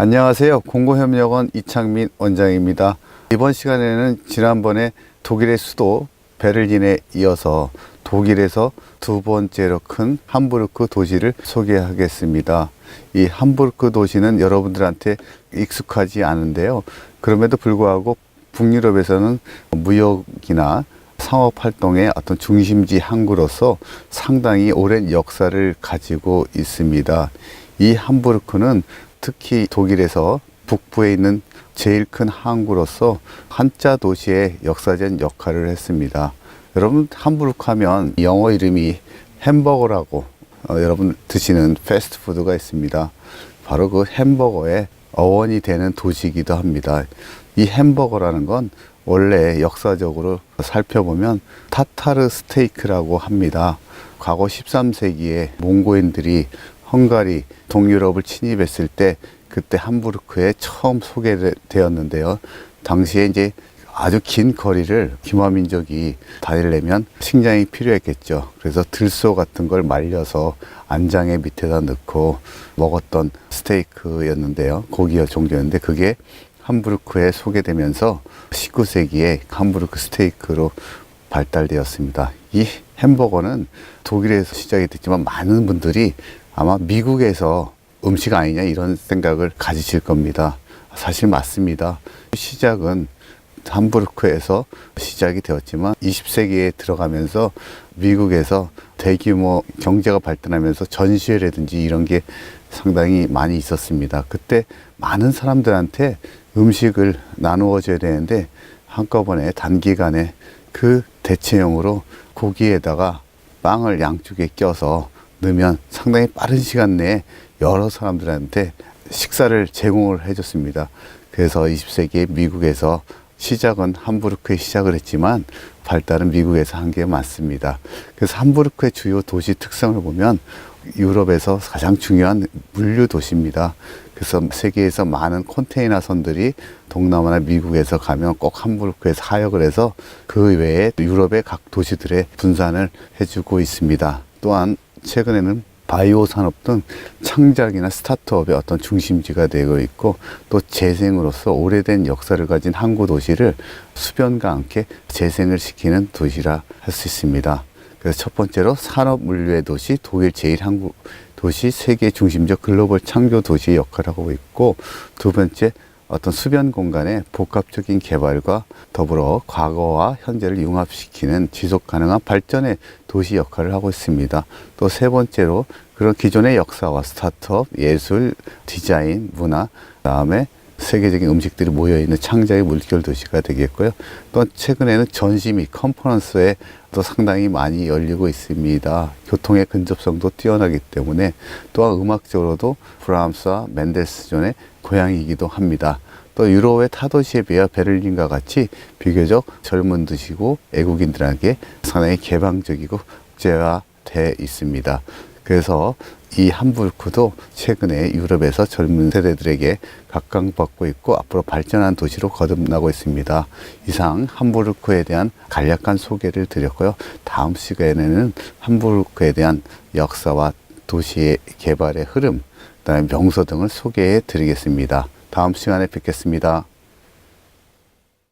안녕하세요. 공고협력원 이창민 원장입니다. 이번 시간에는 지난번에 독일의 수도 베를린에 이어서 독일에서 두 번째로 큰 함부르크 도시를 소개하겠습니다. 이 함부르크 도시는 여러분들한테 익숙하지 않은데요. 그럼에도 불구하고 북유럽에서는 무역이나 상업 활동의 어떤 중심지 항구로서 상당히 오랜 역사를 가지고 있습니다. 이 함부르크는 특히 독일에서 북부에 있는 제일 큰 항구로서 한자 도시의 역사적 역할을 했습니다. 여러분 함부르크 하면 영어 이름이 햄버거라고 어, 여러분 드시는 패스트푸드가 있습니다. 바로 그 햄버거의 어원이 되는 도시이기도 합니다. 이 햄버거라는 건 원래 역사적으로 살펴보면 타타르 스테이크라고 합니다. 과거 13세기에 몽고인들이 헝가리, 동유럽을 침입했을 때 그때 함부르크에 처음 소개되었는데요. 당시에 이제 아주 긴 거리를 기마 민족이 다니려면 식량이 필요했겠죠. 그래서 들소 같은 걸 말려서 안장에 밑에다 넣고 먹었던 스테이크였는데요. 고기의 종류였는데 그게 함부르크에 소개되면서 19세기에 함부르크 스테이크로 발달되었습니다. 이 햄버거는 독일에서 시작이 됐지만 많은 분들이 아마 미국에서 음식 아니냐 이런 생각을 가지실 겁니다. 사실 맞습니다. 시작은 함부르크에서 시작이 되었지만 20세기에 들어가면서 미국에서 대규모 경제가 발전하면서 전시회라든지 이런 게 상당히 많이 있었습니다. 그때 많은 사람들한테 음식을 나누어 줘야 되는데 한꺼번에 단기간에 그 대체용으로 고기에다가 빵을 양쪽에 껴서 넣으면 상당히 빠른 시간 내에 여러 사람들한테 식사를 제공을 해줬습니다. 그래서 20세기에 미국에서 시작은 함부르크에 시작을 했지만 발달은 미국에서 한게 맞습니다. 그래서 함부르크의 주요 도시 특성을 보면 유럽에서 가장 중요한 물류 도시입니다. 그래서 세계에서 많은 컨테이너 선들이 동남아나 미국에서 가면 꼭 함부르크에서 하역을 해서 그 외에 유럽의 각 도시들에 분산을 해주고 있습니다. 또한 최근에는 바이오 산업 등 창작이나 스타트업의 어떤 중심지가 되고 있고 또 재생으로서 오래된 역사를 가진 항구 도시를 수변과 함께 재생을 시키는 도시라 할 수 있습니다. 그래서 첫 번째로 산업 물류의 도시 독일 제일 항구 도시 세계 중심적 글로벌 창조 도시의 역할을 하고 있고 두 번째 어떤 수변 공간의 복합적인 개발과 더불어 과거와 현재를 융합시키는 지속 가능한 발전의 도시 역할을 하고 있습니다. 또 세 번째로 그런 기존의 역사와 스타트업, 예술, 디자인, 문화, 그다음에 세계적인 음식들이 모여 있는 창작의 물결 도시가 되겠고요. 또 최근에는 전시 및 컨퍼런스에 또 상당히 많이 열리고 있습니다. 교통의 근접성도 뛰어나기 때문에 또한 음악적으로도 브람스와 멘델스존의 고향이기도 합니다. 또 유럽의 타도시에 비해 베를린과 같이 비교적 젊은 도시고 애국인들에게 상당히 개방적이고 국제화돼 있습니다. 그래서 이 함부르크도 최근에 유럽에서 젊은 세대들에게 각광받고 있고 앞으로 발전한 도시로 거듭나고 있습니다. 이상 함부르크에 대한 간략한 소개를 드렸고요. 다음 시간에는 함부르크에 대한 역사와 도시의 개발의 흐름, 그다음에 명소 등을 소개해 드리겠습니다. 다음 시간에 뵙겠습니다.